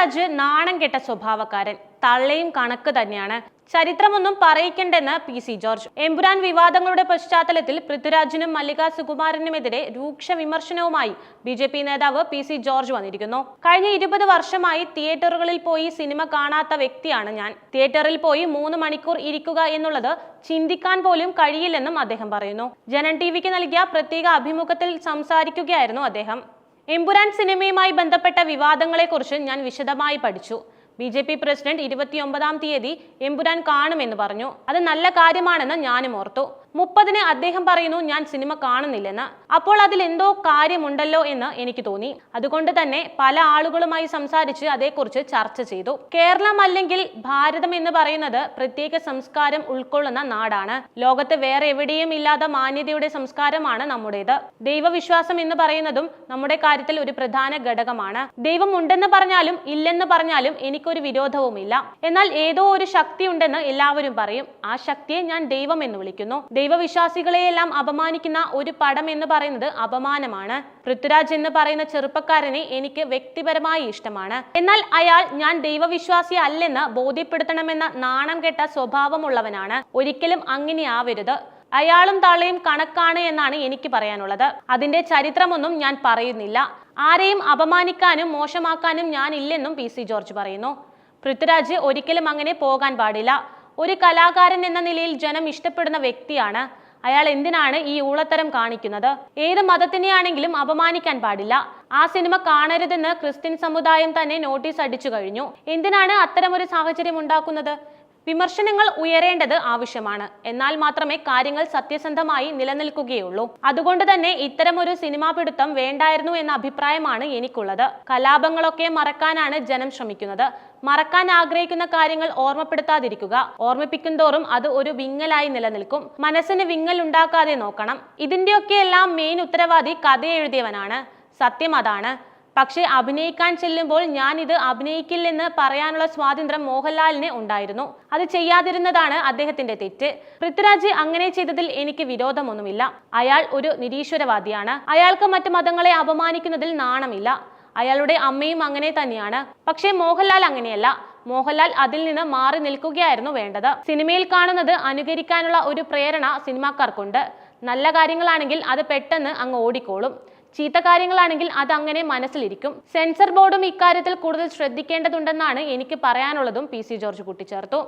പൃഥ്വിരാജ് നാണം കെട്ട സ്വഭാവക്കാരൻ. തള്ളയും കണക്ക് തന്നെയാണ്. ചരിത്രമൊന്നും പറയിക്കണ്ടെന്ന് പി സി ജോർജ്. എമ്പുരാൻ വിവാദങ്ങളുടെ പശ്ചാത്തലത്തിൽ പൃഥ്വിരാജിനും മല്ലിക സുകുമാരനുമെതിരെ രൂക്ഷ വിമർശനവുമായി ബി ജെ പി നേതാവ് പി സി ജോർജ് വന്നിരിക്കുന്നു. കഴിഞ്ഞ ഇരുപത് വർഷമായി തിയേറ്ററുകളിൽ പോയി സിനിമ കാണാത്ത വ്യക്തിയാണ് ഞാൻ. തിയേറ്ററിൽ പോയി മൂന്ന് മണിക്കൂർ ഇരിക്കുക എന്നുള്ളത് ചിന്തിക്കാൻ പോലും കഴിയില്ലെന്നും അദ്ദേഹം പറയുന്നു. ജനൻ ടി വിക്ക് നൽകിയ പ്രത്യേക അഭിമുഖത്തിൽ സംസാരിക്കുകയായിരുന്നു അദ്ദേഹം. എമ്പുരാൻ സിനിമയുമായി ബന്ധപ്പെട്ട വിവാദങ്ങളെക്കുറിച്ച് ഞാൻ വിശദമായി പഠിച്ചു. ബി ജെ പി പ്രസിഡന്റ് ഇരുപത്തിയൊമ്പതാം തീയതി എമ്പുരാൻ കാണുമെന്ന് പറഞ്ഞു. അത് നല്ല കാര്യമാണെന്ന് ഞാനും ഓർത്തു. മുപ്പതിന് അദ്ദേഹം പറയുന്നു ഞാൻ സിനിമ കാണുന്നില്ലെന്ന്. അപ്പോൾ അതിൽ എന്തോ കാര്യമുണ്ടല്ലോ എന്ന് എനിക്ക് തോന്നി. അതുകൊണ്ട് തന്നെ പല ആളുകളുമായി സംസാരിച്ച് അതേക്കുറിച്ച് ചർച്ച ചെയ്തു. കേരളം അല്ലെങ്കിൽ ഭാരതം എന്ന് പറയുന്നത് പ്രത്യേക സംസ്കാരം ഉൾക്കൊള്ളുന്ന നാടാണ്. ലോകത്ത് വേറെ എവിടെയും ഇല്ലാത്ത മാന്യതയുടെ സംസ്കാരമാണ് നമ്മുടേത്. ദൈവവിശ്വാസം എന്ന് പറയുന്നതും നമ്മുടെ കാര്യത്തിൽ ഒരു പ്രധാന ഘടകമാണ്. ദൈവം ഉണ്ടെന്ന് പറഞ്ഞാലും ഇല്ലെന്ന് പറഞ്ഞാലും എനിക്കൊരു വിരോധവുമില്ല. എന്നാൽ ഏതോ ഒരു ശക്തി ഉണ്ടെന്ന് എല്ലാവരും പറയും. ആ ശക്തിയെ ഞാൻ ദൈവം എന്ന് വിളിക്കുന്നു. ദൈവവിശ്വാസികളെയെല്ലാം അപമാനിക്കുന്ന ഒരു പടം എന്ന് പറയുന്നത് അപമാനമാണ്. പൃഥ്വിരാജ് എന്ന് പറയുന്ന ചെറുപ്പക്കാരനെ എനിക്ക് വ്യക്തിപരമായി ഇഷ്ടമാണ്. എന്നാൽ അയാൾ ഞാൻ ദൈവവിശ്വാസി അല്ലെന്ന് ബോധ്യപ്പെടുത്തണമെന്ന നാണം കെട്ട സ്വഭാവമുള്ളവനാണ്. ഒരിക്കലും അങ്ങനെയാവരുത്. അയാളും തള്ളയും കണക്കാണ് എന്നാണ് എനിക്ക് പറയാനുള്ളത്. അതിന്റെ ചരിത്രമൊന്നും ഞാൻ പറയുന്നില്ല. ആരെയും അപമാനിക്കാനും മോശമാക്കാനും ഞാൻ ഇല്ലെന്നും പി സി ജോർജ് പറയുന്നു. പൃഥ്വിരാജ് ഒരിക്കലും അങ്ങനെ പോകാൻ പാടില്ല. ഒരു കലാകാരൻ എന്ന നിലയിൽ ജനം ഇഷ്ടപ്പെടുന്ന വ്യക്തിയാണ്. അയാൾ എന്തിനാണ് ഈ ഊളത്തരം കാണിക്കുന്നത്? ഏത് മതത്തിനെയാണെങ്കിലും അപമാനിക്കാൻ പാടില്ല. ആ സിനിമ കാണരുതെന്ന് ക്രിസ്ത്യൻ സമുദായം തന്നെ നോട്ടീസ് അടിച്ചു കഴിഞ്ഞു. എന്തിനാണ് ഒരു സാഹചര്യം ഉണ്ടാക്കുന്നത്? വിമർശനങ്ങൾ ഉയരേണ്ടത് ആവശ്യമാണ്. എന്നാൽ മാത്രമേ കാര്യങ്ങൾ സത്യസന്ധമായി നിലനിൽക്കുകയുള്ളൂ. അതുകൊണ്ട് തന്നെ ഇത്തരമൊരു സിനിമാ പിടുത്തം വേണ്ടായിരുന്നു എന്ന അഭിപ്രായമാണ് എനിക്കുള്ളത്. കലാപങ്ങളൊക്കെ മറക്കാനാണ് ജനം ശ്രമിക്കുന്നത്. മറക്കാൻ ആഗ്രഹിക്കുന്ന കാര്യങ്ങൾ ഓർമ്മപ്പെടുത്താതിരിക്കുക. ഓർമ്മിപ്പിക്കും തോറും അത് ഒരു വിങ്ങലായി നിലനിൽക്കും. മനസ്സിന് വിങ്ങൽ ഉണ്ടാക്കാതെ നോക്കണം. ഇതിന്റെയൊക്കെ എല്ലാം മെയിൻ ഉത്തരവാദി കഥ എഴുതിയവനാണ് സത്യം അതാണ്. പക്ഷേ അഭിനയിക്കാൻ ചെല്ലുമ്പോൾ ഞാൻ ഇത് അഭിനയിക്കില്ലെന്ന് പറയാനുള്ള സ്വാതന്ത്ര്യം മോഹൻലാലിന് ഉണ്ടായിരുന്നു. അത് ചെയ്യാതിരുന്നതാണ് അദ്ദേഹത്തിന്റെ തെറ്റ്. പൃഥ്വിരാജ് അങ്ങനെ ചെയ്തതിൽ എനിക്ക് വിരോധമൊന്നുമില്ല. അയാൾ ഒരു നിരീശ്വരവാദിയാണ്. അയാൾക്ക് മറ്റു മതങ്ങളെ അപമാനിക്കുന്നതിൽ നാണമില്ല. അയാളുടെ അമ്മയും അങ്ങനെ തന്നെയാണ്. പക്ഷേ മോഹൻലാൽ അങ്ങനെയല്ല. മോഹൻലാൽ അതിൽ നിന്ന് മാറി നിൽക്കുകയായിരുന്നു വേണ്ടത്. സിനിമയിൽ കാണുന്നത് അനുകരിക്കാനുള്ള ഒരു പ്രേരണ സിനിമാക്കാർക്കുണ്ട്. നല്ല കാര്യങ്ങളാണെങ്കിൽ അത് പെട്ടെന്ന് അങ്ങ് ഓടിക്കോളും. ചീത്ത കാര്യങ്ങളാണെങ്കിൽ അത് അങ്ങനെ മനസ്സിലിരിക്കും. സെൻസർ ബോർഡും ഇക്കാര്യത്തിൽ കൂടുതൽ ശ്രദ്ധിക്കേണ്ടതുണ്ടെന്നാണ് എനിക്ക് പറയാനുള്ളതും പി സി ജോർജ് കൂട്ടിച്ചേർത്തു.